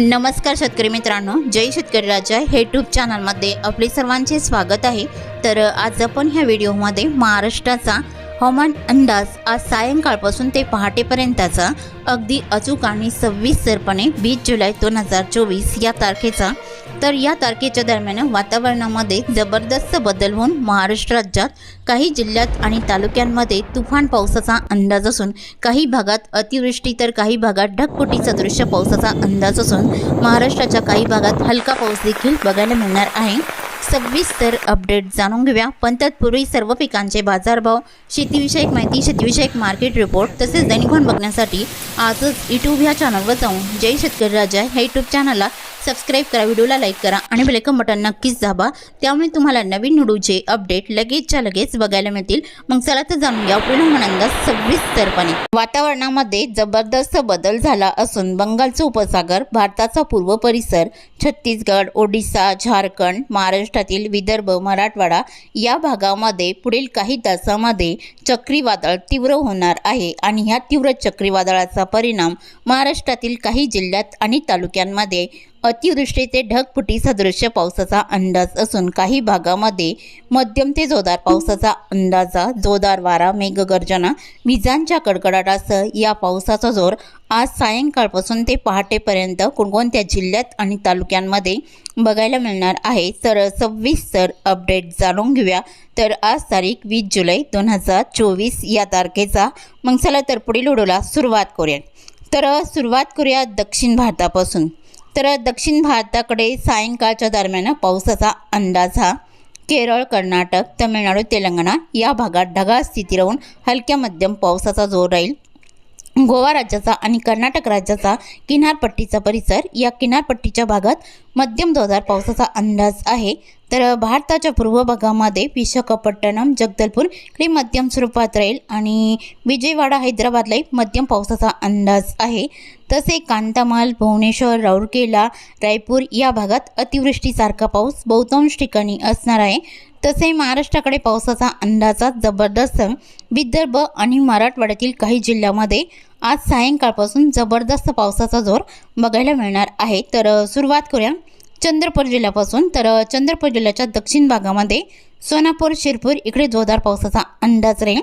नमस्कार शेतकरी मित्रांनो जय शेतकरी राजा. हे ट्यूब चॅनलमध्ये आपले सर्वांचे स्वागत आहे. तर आज आपण ह्या व्हिडिओमध्ये महाराष्ट्राचा हवामान अंदाज आज सायंकाळपासून ते पहाटेपर्यंतचा अगदी अचूक आणि सविस्तरपणे वीस जुलै दोन हजार चोवीस या तारखेचा तर या तारखेच्या दरम्यान वातावरणामध्ये जबरदस्त बदल होऊन महाराष्ट्र राज्यात काही जिल्ह्यात आणि तालुक्यांमध्ये तुफान पावसाचा अंदाज असून काही भागात अतिवृष्टी तर काही भागात ढगफुटीचा दृश्य पावसाचा अंदाज असून महाराष्ट्राच्या काही भागात हलका पाऊस देखील बघायला मिळणार आहे. सविस्तर अपडेट जाणून घेऊया. पण तत्पूर्वी सर्व पिकांचे बाजारभाव शेतीविषयक माहिती शेतीविषयक मार्केट रिपोर्ट तसेच दैनिकवान बघण्यासाठी आजच यूट्यूब ह्या चॅनलवर जाऊन जय शेतकरी राजा ह्या यूट्यूब चॅनलला सबस्क्राईब करा व्हिडिओला लाईक करा आणि बेलकम बटन नक्कीच दाबा. त्यामुळे तुम्हाला नवीन व्हिडिओचे अपडेट लगेचच्या लगेच बघायला मिळतील. मग चला तर जाणून घ्या पुढील अंदाज सविस्तरपणे. वातावरणामध्ये जबरदस्त बदल झाला असून बंगालचा उपसागर भारताचा पूर्व परिसर छत्तीसगड ओडिसा झारखंड महाराष्ट्रातील विदर्भ मराठवाडा या भागामध्ये पुढील काही तासामध्ये चक्रीवादळ तीव्र होणार आहे आणि ह्या तीव्र चक्रीवादळाचा परिणाम महाराष्ट्रातील काही जिल्ह्यात आणि तालुक्यांमध्ये अतिवृष्टी ते ढगफुटी सदृश्य पावसाचा अंदाज असून काही भागामध्ये मध्यम ते जोरदार पावसाचा अंदाजा. जोरदार वारा मेघगर्जना विजांच्या कडकडाटासह या पावसाचा जोर आज सायंकाळपासून ते पहाटेपर्यंत कोणकोणत्या जिल्ह्यात आणि तालुक्यांमध्ये बघायला मिळणार आहे. तर सविस्तर अपडेट जाणून घेऊया. तर आज तारीख वीस जुलै दोन हजार चोवीस या तारखेचा. मग चला तर पुढील व्हिडिओला सुरुवात करूया. तर सुरुवात करूया दक्षिण भारतापासून. तर दक्षिण भारताकडे सायंकाळच्या दरम्यान पावसाचा अंदाज हा केरळ कर्नाटक तमिळनाडू तेलंगणा या भागात ढगाळ स्थिती राहून हलक्या मध्यम पावसाचा जोर राहील. गोवा राज्याचा आणि कर्नाटक राज्याचा किनारपट्टीचा परिसर या किनारपट्टीच्या भागात मध्यम जोरदार पावसाचा अंदाज आहे. तर भारताच्या पूर्व भागामध्ये विशाखापट्टणम जगदलपूर इकडे मध्यम स्वरूपात राहील आणि विजयवाडा हैदराबादलाही मध्यम पावसाचा अंदाज आहे. तसे कांतामाल भुवनेश्वर राऊरकेला रायपूर या भागात अतिवृष्टीसारखा पाऊस बहुतांश ठिकाणी असणार आहे. तसे महाराष्ट्राकडे पावसाचा अंदाजात जबरदस्त विदर्भ आणि मराठवाड्यातील काही जिल्ह्यामध्ये आज सायंकाळपासून जबरदस्त पावसाचा जोर बघायला मिळणार आहे. तर सुरुवात करूया. चंद्रपूर जिल्ह्यापासून. तर चंद्रपूर जिल्ह्याच्या दक्षिण भागामध्ये सोनापूर शिरपूर इकडे जोरदार पावसाचा अंदाज राहील.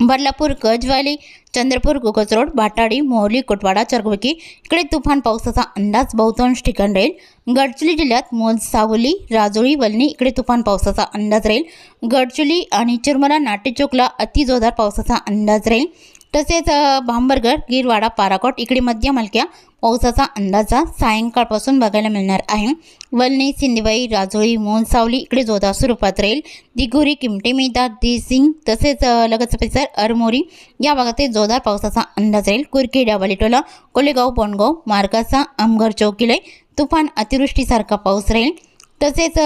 बदलापूर गजवाली चंद्रपूर गुगज रोड बाटाडी मोहली कुटवाडा चरगुकी इकडे तुफान पावसाचा अंदाज बहुतांश ठिकाण राहील. गडचिरोली जिल्ह्यात मोल सावली राजोळी वलनी इकडे तुफान पावसाचा अंदाज राहील. गडचिरोली आणि चिरमला नाट्यचौकला अतिजोरदार पावसाचा अंदाज राहील. तसेच भांबरगड गिरवाडा पाराकोट इकडे मध्यम हलक्या पावसाचा अंदाजा सायंकाळपासून बघायला मिळणार आहे. वलनी सिंधीबाई राजोळी मोहनसावली इकडे जोरदार स्वरूपात राहील. दिगोरी किमटे मेदा दिसिंग तसेच लगतचा परिसर अरमोरी या भागातील जोरदार पावसाचा अंदाज राहील. कुरखेडा वलिटोला कोलेगाव पोणगाव मार्गाचा आमघर चौकिले तुफान अतिवृष्टीसारखा पाऊस राहील. तसेच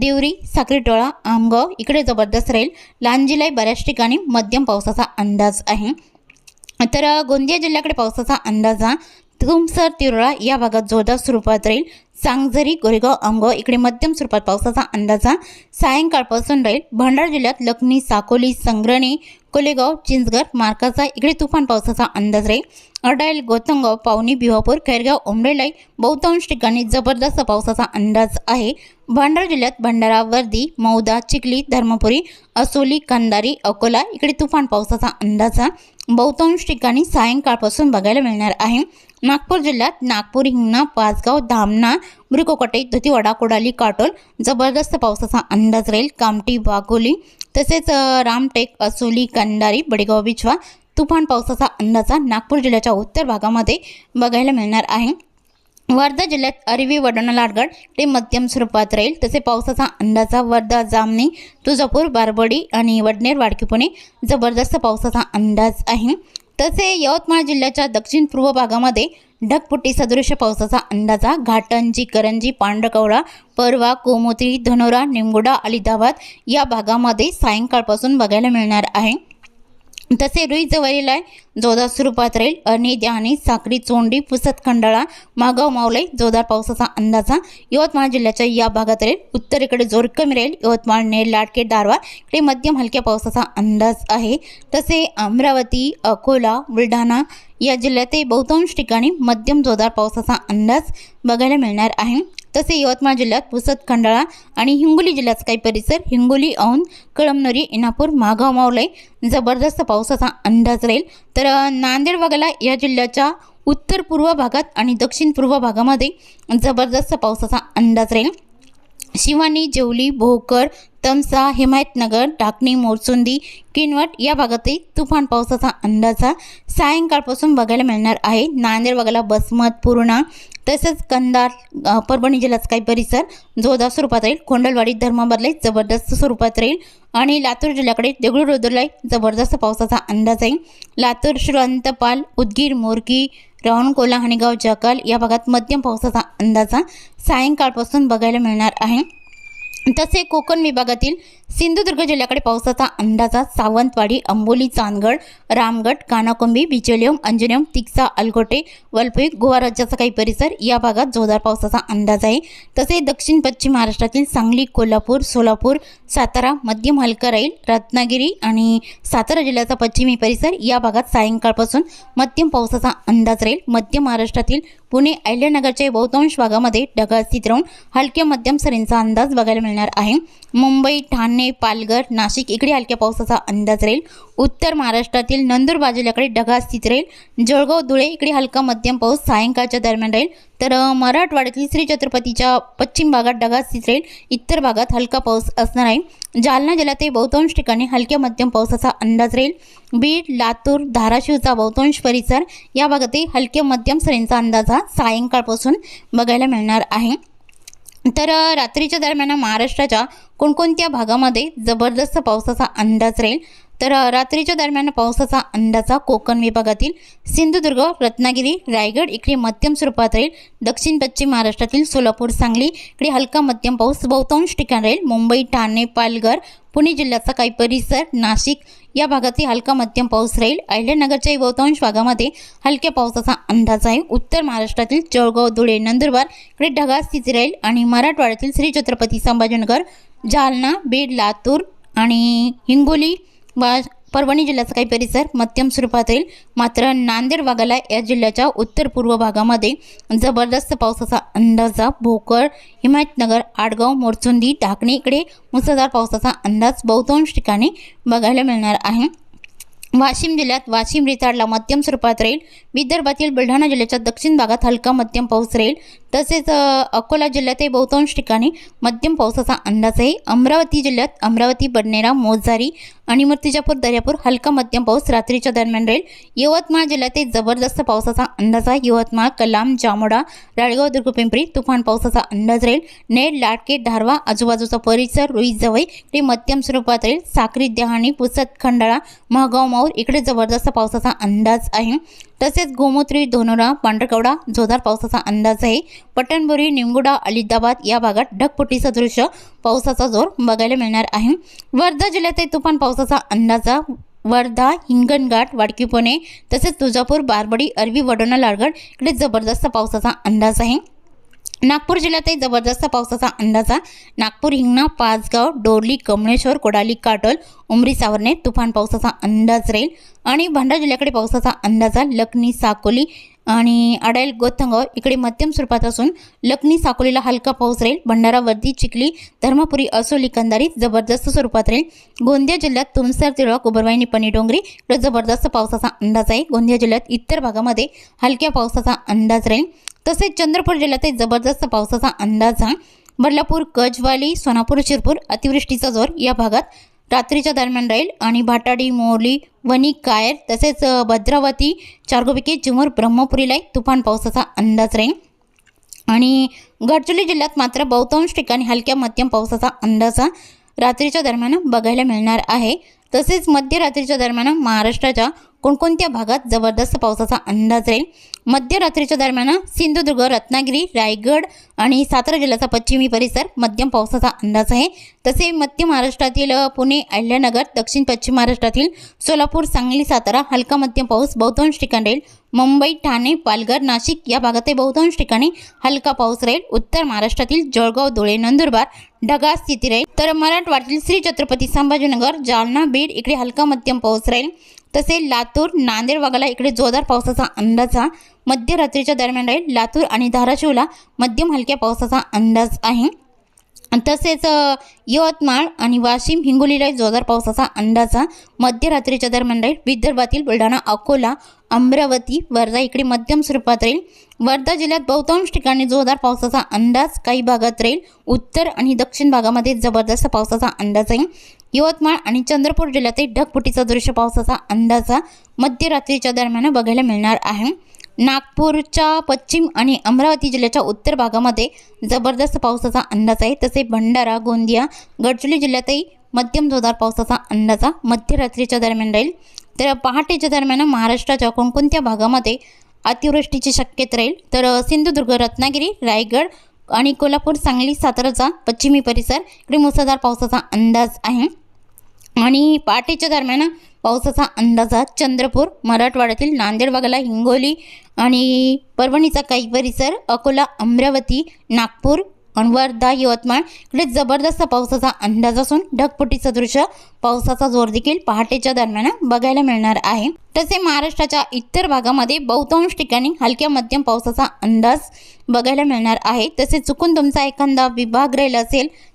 देवरी साखरीटोळा आमगाव इकडे जबरदस्त राहील. लांजीलाई बऱ्याच ठिकाणी मध्यम पावसाचा अंदाज आहे. तर गोंदिया जिल्ह्याकडे पावसाचा अंदाज हा तुमसर तिरोळा या भागात जोरदार स्वरूपात राहील. सांगझरी गोरेगाव आमगाव इकडे मध्यम स्वरूपात पावसाचा अंदाजा सायंकाळपासून राहील. भंडारा जिल्ह्यात लखनी साकोली संग्रणी कोलेगाव चिंचगड मार्काचा इकडे तुफान पावसाचा अंदाज राहील. अडाईल गोतंगाव पावनी भिवापूर खैरगाव उमरेलाई बहुतांश ठिकाणी जबरदस्त पावसाचा अंदाज आहे. भंडारा जिल्ह्यात भंडारा वर्दी मौदा चिखली धर्मपुरी असोली कंदारी अकोला इकडे तुफान पावसाचा अंदाज बहुतांश ठिकाणी सायंकाळपासून बघायला मिळणार आहे. नागपूर जिल्ह्यात नागपूर हिंगणा पाचगाव धामणा मृकोकटे धुतीवाडा कोडाली काटोल जबरदस्त पावसाचा अंदाज राहील. कामटी वाघोली तसेच रामटेक असोली कंडारी बडेगाव बिछवा तुफान पावसाचा अंदाजा नागपूर जिल्ह्याच्या उत्तर भागामध्ये बघायला मिळणार आहे. वर्धा जिल्ह्यात अरवी वडणा लाडगड ते मध्यम स्वरूपात राहील. तसे पावसाचा अंदाजा वर्धा जामणी तुळजापूर बारबडी आणि वडनेर वाडकीपुणे जबरदस्त पावसाचा अंदाज आहे. तसे यवतमाळ जिल्ह्याच्या दक्षिण पूर्व भागामध्ये ढगफुटी सदृश पावसाचा अंदाजा घाटंजी करंजी पांढरकवडा परवा कोमोत्री धनोरा निमगुडा अलिदाबाद या भागामध्ये सायंकाळपासून बघायला मिळणार आहे. तसे रुई जवळील आहे. जोरदार स्वरूपात राहील. अने ध्याने साखरी चोंडी पुसत खंडाळा मागाव मावलाई जोरदार पावसाचा अंदाजा. यवतमाळ जिल्ह्याच्या या भागात राहील. उत्तरेकडे जोर कमी राहील. यवतमाळ नेर लाटके दारवा इकडे मध्यम हलक्या पावसाचा अंदाज आहे. तसे अमरावती अकोला बुलढाणा या जिल्ह्यात बहुतांश ठिकाणी मध्यम जोरदार पावसाचा अंदाज बघायला मिळणार आहे. तसे यवतमाळ जिल्ह्यात पुसद खंडाळा आणि हिंगोली जिल्ह्याचा काही परिसर हिंगोली औंध कळमनुरी इनापूर मागाव मावले जबरदस्त पावसाचा अंदाज राहील. तर नांदेड वगैरे या जिल्ह्याच्या उत्तर पूर्व भागात आणि दक्षिण पूर्व भागामध्ये जबरदस्त पावसाचा अंदाज राहील. शिवानी जेवली भोकर तमसा हिमायतनगर टाकणी मोरचुंदी किनवट या भागातही तुफान पावसाचा अंदाजा सायंकाळपासून बघायला मिळणार आहे. नांदेड वगैरे बसमत पूर्णा तसेच कंधार परभणी जिल्ह्याचा काही परिसर जोरदार स्वरूपात राहील. कोंडलवाडी धर्माबादलाही जबरदस्त स्वरूपात राहील आणि लातूर जिल्ह्याकडे देगळू रोदरलाही जबरदस्त पावसाचा अंदाज आहे. लातूर श्रंतपाल उदगीर मोरकी रावण कोल्हा हणेगाव जकाल या भागात मध्यम पावसाचा अंदाजा सायंकाळपासून बघायला मिळणार आहे. तसे कोकण विभागातील सिंधुदुर्ग जिल्ह्याकडे पावसाचा अंदाजा सावंतवाडी अंबोली चांदगड रामगड कानाकोंबी बिचोलियम अंजनियम तिक्सा अलगोटे वलपई गोवा राज्याचा काही परिसर या भागात जोरदार पावसाचा अंदाज आहे. तसे दक्षिण पश्चिम महाराष्ट्रातील सांगली कोल्हापूर सोलापूर सातारा मध्यम हलका राहील रत्नागिरी आणि सातारा जिल्ह्याचा पश्चिमी परिसर या भागात सायंकाळपासून मध्यम पावसाचा अंदाज राहील. मध्य महाराष्ट्रातील पुणे अहिल्यानगरच्या बहुतांश भागामध्ये ढगाळ स्थित राहून हलक्या मध्यम सरींचा अंदाज बघायला मिळणार आहे. मुंबई ठाणे पालघर नाशिक इकडे हलक्या पावसाचा अंदाज राहील. उत्तर महाराष्ट्रातील नंदुरबार जिल्ह्याकडे ढगा स्थित राहील. जळगाव धुळे इकडे हलका मध्यम पाऊस सायंकाळच्या दरम्यान राहील. तर मराठवाड्यातील श्री छत्रपतीच्या पश्चिम भागात ढगा स्थित राहील. इतर भागात हलका पाऊस असणार आहे. जालना जिल्ह्यातील बहुतांश ठिकाणी हलक्या मध्यम पावसाचा अंदाज राहील. बीड लातूर धाराशिवचा बहुतांश परिसर या भागातही हलक्या मध्यम सरींचा अंदाज हा सायंकाळपासून बघायला मिळणार आहे. तर रात्रीच्या दरम्यान महाराष्ट्राच्या कोणकोणत्या भागामध्ये जबरदस्त पावसाचा अंदाज राहील? तर रात्रीच्या दरम्यान पावसाचा अंदाजा कोकण विभागातील सिंधुदुर्ग रत्नागिरी रायगड इकडे मध्यम स्वरूपात राहील. दक्षिण पश्चिम महाराष्ट्रातील सोलापूर सांगली इकडे हलका मध्यम पाऊस बहुतांश ठिकाण राहील. मुंबई ठाणे पालघर पुणे जिल्ह्याचा काही परिसर नाशिक या भागातही हलका मध्यम पाऊस राहील. अहिल्यानगरच्याही बहुतांश भागामध्ये हलक्या पावसाचा अंदाज आहे. उत्तर महाराष्ट्रातील जळगाव धुळे नंदुरबार इकडे ढगाळ स्थिती राहील आणि मराठवाड्यातील श्री छत्रपती संभाजीनगर जालना बीड लातूर आणि हिंगोली वा परभणी जिल्ह्याचा काही परिसर मध्यम स्वरूपात राहील मात्र नांदेड वाघाला या जिल्ह्याच्या उत्तर पूर्व भागामध्ये जबरदस्त पावसाचा अंदाजा भोकर हिमायतनगर आडगाव मोरचुंदी ढाकणे इकडे मुसळधार पावसाचा अंदाज बहुतांश ठिकाणी बघायला मिळणार आहे. वाशिम जिल्ह्यात वाशिम रिताडला मध्यम स्वरूपात राहील. विदर्भातील बुलढाणा जिल्ह्याच्या दक्षिण भागात हलका मध्यम पाऊस राहील. तसेच अकोला जिल्ह्यातही बहुतांश ठिकाणी मध्यम पावसाचा अंदाज आहे अमरावती जिल्ह्यात अमरावती बडनेरा मोजारी आणि मूर्तिजापूर दर्यापूर हलका मध्यम पाऊस रात्रीच्या दरम्यान राहील. यवतमाळ जिल्ह्यातही जबरदस्त पावसाचा अंदाज आहे. यवतमाळ कलाम जामोडा राळगाव दुर्गपिंपरी तुफान पावसाचा अंदाज राहील. नेर लाटके धारवा आजूबाजूचा परिसर रुई जवई ते मध्यम स्वरूपात राहील. साक्री देहाणी पुसद खंडाळा महागाव माऊर इकडे जबरदस्त पावसाचा अंदाज आहे. तसेच गोमूत्री धोनोरा पांढरकवडा जोरदार पावसाचा अंदाज आहे पटणबुरी निमगुडा अलिदाबाद या भागात ढगपुटीचं दृश्य पावसाचा जोर बघायला मिळणार आहे. वर्धा जिल्ह्यातही तुफान पावसाचा अंदाजा वर्धा हिंगणघाट वाडकी पुणे तसेच तुळजापूर बारबडी अरवी वडोणा लाडगड इकडे जबरदस्त पावसाचा अंदाज आहे. नागपूर जिल्ह्यातही जबरदस्त पावसाचा अंदाजा नागपूर हिंगणा पाचगाव डोरली कमळेश्वर कोडाली काटोल उमरी सावरणे तुफान पावसाचा अंदाज राहील. आणि भंडारा जिल्ह्याकडे पावसाचा अंदाजा लखनी साकोली आणि अडायल गोथंगाव इकडे मध्यम स्वरूपात असून लखनी साकोलीला हलका पाऊस राहील. भंडारा वर्धी चिखली धर्मपुरी असोली कंदारी जबरदस्त स्वरूपात राहील. गोंदिया जिल्ह्यात तुमसर तिळवा कुबरवाई पनी डोंगरी इकडे जबरदस्त पावसाचा अंदाज आहे. गोंदिया जिल्ह्यात इतर भागामध्ये हलक्या पावसाचा अंदाज राहील. तसेच चंद्रपूर जिल्ह्यातही जबरदस्त पावसाचा अंदाज हा. बदलापूर कजवाली सोनापूर शिरपूर अतिवृष्टीचा जोर या भागात रात्रीच्या दरम्यान राहील आणि भाटाडी मोरली वणी कायर तसेच भद्रावती चारगोपिके चिमूर ब्रह्मपुरीलाही तुफान पावसाचा अंदाज राहील. आणि गडचिरोली जिल्ह्यात मात्र बहुतांश ठिकाणी हलक्या मध्यम पावसाचा अंदाजा रात्रीच्या दरम्यान बघायला मिळणार आहे. तसेच मध्यरात्रीच्या दरम्यान महाराष्ट्राच्या कोणकोणत्या भागात जबरदस्त पावसाचा अंदाज राहील? मध्यरात्रीच्या दरम्यान सिंधुदुर्ग रत्नागिरी रायगड आणि सातारा जिल्ह्याचा पश्चिमी परिसर मध्यम पावसाचा अंदाज आहे. तसे मध्य महाराष्ट्रातील पुणे अहिल्यानगर दक्षिण पश्चिम महाराष्ट्रातील सोलापूर सांगली सातारा हलका मध्यम पाऊस बहुतांश ठिकाणी राहील. मुंबई ठाणे पालघर नाशिक या भागातही बहुतांश ठिकाणी हलका पाऊस राहील. उत्तर महाराष्ट्रातील जळगाव धुळे नंदुरबार ढगाळ स्थिती राहील. तर मराठवाड्यातील श्री छत्रपती संभाजीनगर जालना बीड इकडे हलका मध्यम पाऊस राहील. तसे लातूर नांदेड वगळा इकडे जोरदार पावसाचा अंदाज हा मध्यरात्रीच्या दरम्यान राहील. लातूर आणि धाराशिवला मध्यम हलक्या पावसाचा अंदाज आहे. तसेच यवतमाळ आणि वाशिम हिंगोलीला जोरदार पावसाचा अंदाजा. मध्यरात्रीच्या दरम्यान राहील विदर्भातील बुलढाणा अकोला अमरावती वर्धा इकडे मध्यम स्वरूपात राहील. वर्धा जिल्ह्यात बहुतांश ठिकाणी जोरदार पावसाचा अंदाज काही भागात राहील. उत्तर आणि दक्षिण भागामध्ये जबरदस्त पावसाचा अंदाज आहे. यवतमाळ आणि चंद्रपूर जिल्ह्यातही ढगफुटीचा दृश्य पावसाचा अंदाजा मध्यरात्रीच्या दरम्यान बघायला मिळणार आहे. नागपूरच्या पश्चिम आणि अमरावती जिल्ह्याच्या उत्तर भागामध्ये जबरदस्त पावसाचा अंदाज आहे. तसे भंडारा गोंदिया गडचिरोली जिल्ह्यातही मध्यम जोरदार पावसाचा अंदाजा मध्यरात्रीच्या दरम्यान राहील. तर पहाटेच्या दरम्यान महाराष्ट्राच्या कोणकोणत्या भागामध्ये अतिवृष्टीची शक्यता राहील? तर सिंधुदुर्ग रत्नागिरी रायगड आणि कोल्हापूर सांगली साताराचा पश्चिमी परिसर इकडे मुसळधार पावसाचा अंदाज आहे. आणि पहाटेच्या दरम्यान पावसाचा अंदाजा चंद्रपूर मराठवाड्यातील नांदेड वगळा हिंगोली आणि परभणीचा काही परिसर अकोला अमरावती नागपूर वर्धा यवतमाळ. इकडे जबरदस्त पावसाचा अंदाज असून ढगफुटीचं दृश्य पावसाचा जोर देखील पहाटेच्या दरम्यान बघायला मिळणार आहे. तसे महाराष्ट्राच्या इतर भागामध्ये बहुतांश ठिकाणी हलक्या मध्यम पावसाचा अंदाज बघायला मिळणार आहे. तसे चुकून तुमचा एखादा विभाग राहिला असेल